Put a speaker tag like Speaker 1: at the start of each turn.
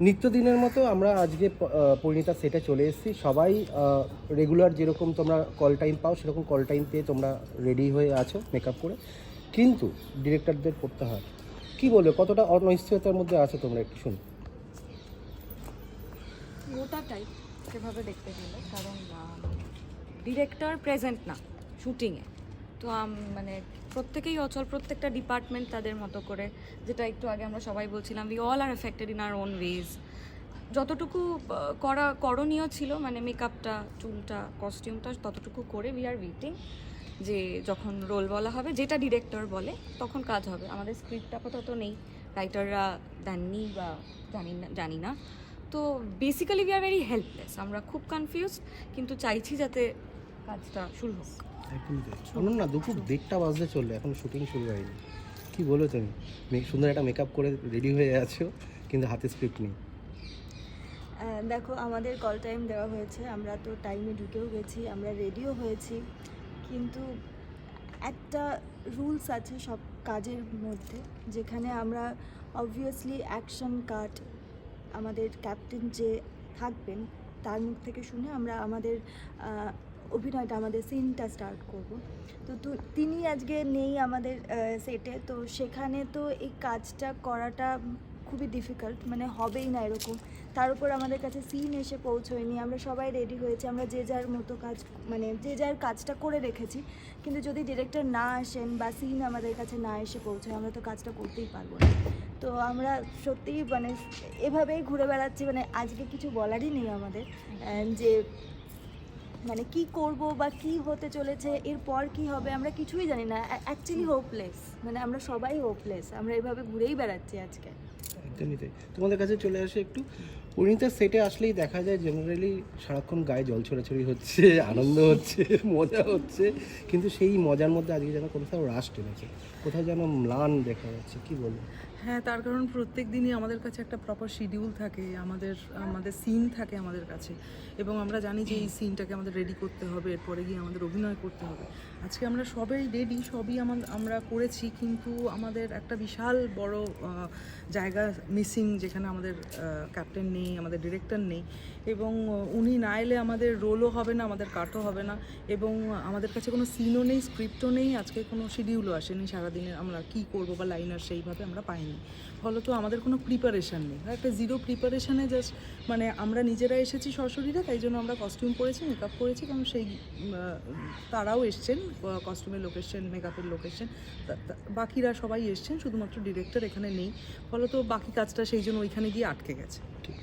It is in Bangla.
Speaker 1: নিত্যদিনের মতো আমরা আজকে প- আহ, পরিণীতার সেটে চলে এসেছি। সবাই রেগুলার যেরকম তোমরা কল টাইম পাও সেরকম কল টাইম পেয়ে তোমরা রেডি হয়ে আছো মেকআপ করে। কিন্তু ডিরেক্টরদের পড়তে হয়। কি বলবে? কতটা অনিশ্চয়তার মধ্যে আছো তোমরা একটু শুনি।
Speaker 2: সেভাবে দেখতে গেলে কারণ ডিরেক্টর প্রেজেন্ট না শুটিংয়ে তো মানে প্রত্যেকেই অচল, প্রত্যেকটা ডিপার্টমেন্ট তাদের মতো করে, যেটা একটু আগে আমরা সবাই বলছিলাম we all are affected in our own ways যতটুকু করা করণীয় ছিল মানে মেকআপটা চুলটা কস্টিউমটা ততটুকু করে উই আর ওয়েটিং যে যখন রোল বলা হবে, যেটা ডিরেক্টর বলে, তখন কাজ হবে। আমাদের স্ক্রিপ্ট আপাতত নেই রাইটাররা দেননি বা জানি না জানি না। তো basically we are very helpless আমরা খুব কনফিউজড কিন্তু চাইছি যাতে কাজটা শুরু হোক।
Speaker 1: একদমই তাই। শুনুন না দুপুর দেড়টা বাজতে চলল এখন শুটিং শুরু হয়নি। কি বলো তুমি? মে- সুন্দর একটা মেকআপ করে রেডি হয়ে আছো কিন্তু হাতে স্ক্রিপ্ট নেই।
Speaker 3: দেখো আমাদের কল টাইম দেওয়া হয়েছে। আমরা তো টাইমে ঢুকেও গেছি আমরা রেডিও হয়েছি। কিন্তু একটা রুলস আছে সব কাজের মধ্যে যেখানে আমরা অবভিয়াসলি অ্যাকশন কাট আমাদের ক্যাপ্টেন যে থাকবেন তার মুখ থেকে শুনে আমরা আমাদের অভিনয়টা আমাদের সিনটা স্টার্ট করব। তো তিনি আজকে নেই আমাদের সেটে তো সেখানে তো এই কাজটা করাটা খুবই ডিফিকাল্ট মানে হবেই না এরকম। তার উপর আমাদের কাছে সিন এসে পৌঁছয়নি। আমরা সবাই রেডি হয়েছি। আমরা যে যার মতো কাজ মানে যে যার কাজটা করে রেখেছি। কিন্তু যদি ডিরেক্টর না আসেন বা সিন আমাদের কাছে না এসে পৌঁছায়, আমরা তো কাজটা করতেই পারব না। তো আমরা সত্যিই মানে এভাবেই ঘুরে বেড়াচ্ছি। মানে আজকে কিছু বলারই নেই আমাদের। যে মানে কি করব বা কি হতে চলেছে, এরপর কি হবে আমরা কিছুই জানি না। অ্যাকচুয়ালি হোপলেস মানে আমরা সবাই হোপলেস আমরা এভাবে ঘুরেই বেড়াচ্ছি আজকে।
Speaker 1: একদমই তাই। তোমাদের কাছে চলে আসে একটু পরিণীতার সেটে আসলেই দেখা যায় জেনারেলি সারাক্ষণ গায়ে জল ছড়াছড়ি হচ্ছে, আনন্দ হচ্ছে, মজা হচ্ছে। কিন্তু সেই মজার মধ্যে আজকে যেন কোথাও রাশ টেনেছে। কোথাও যেন ম্লান দেখা যাচ্ছে, কি বলব?
Speaker 4: হ্যাঁ তার কারণ প্রত্যেক দিনই আমাদের কাছে একটা প্রপার শিডিউল থাকে, আমাদের আমাদের সিন থাকে আমাদের কাছে। এবং আমরা জানি যে এই সিনটাকে আমাদের রেডি করতে হবে, এরপরে গিয়ে আমাদের অভিনয় করতে হবে। আজকে আমরা সবাই রেডি সবই আমরা করেছি, কিন্তু আমাদের একটা বিশাল বড় জায়গা মিসিং যেখানে আমাদের ক্যাপ্টেন নেই। আমাদের ডিরেক্টর নেই এবং উনি না এলে আমাদের রোলও হবে না, আমাদের কাটও হবে না এবং আমাদের কাছে কোনো সিনও নেই স্ক্রিপ্টও নেই, আজকে কোনো শিডিউলও আসেনি সারাদিনে, আমরা কি করব বা লাইনার সেইভাবে আমরা পাইনি। ফলত আমাদের কোনো প্রিপারেশান নেই একটা জিরো প্রিপারেশানে জাস্ট মানে আমরা নিজেরা এসেছি সশরীরে, তাই জন্য আমরা কস্টিউম পরেছি মেকআপ করেছি কারণ সেই তারাও এসছেন কস্টিউমের লোকেশন মেকআপের লোকেশন বাকিরা সবাই এসছেন, শুধুমাত্র ডিরেক্টর এখানে নেই, ফলত বাকি কাজটা সেই জন্য ওইখানে গিয়ে আটকে গেছে।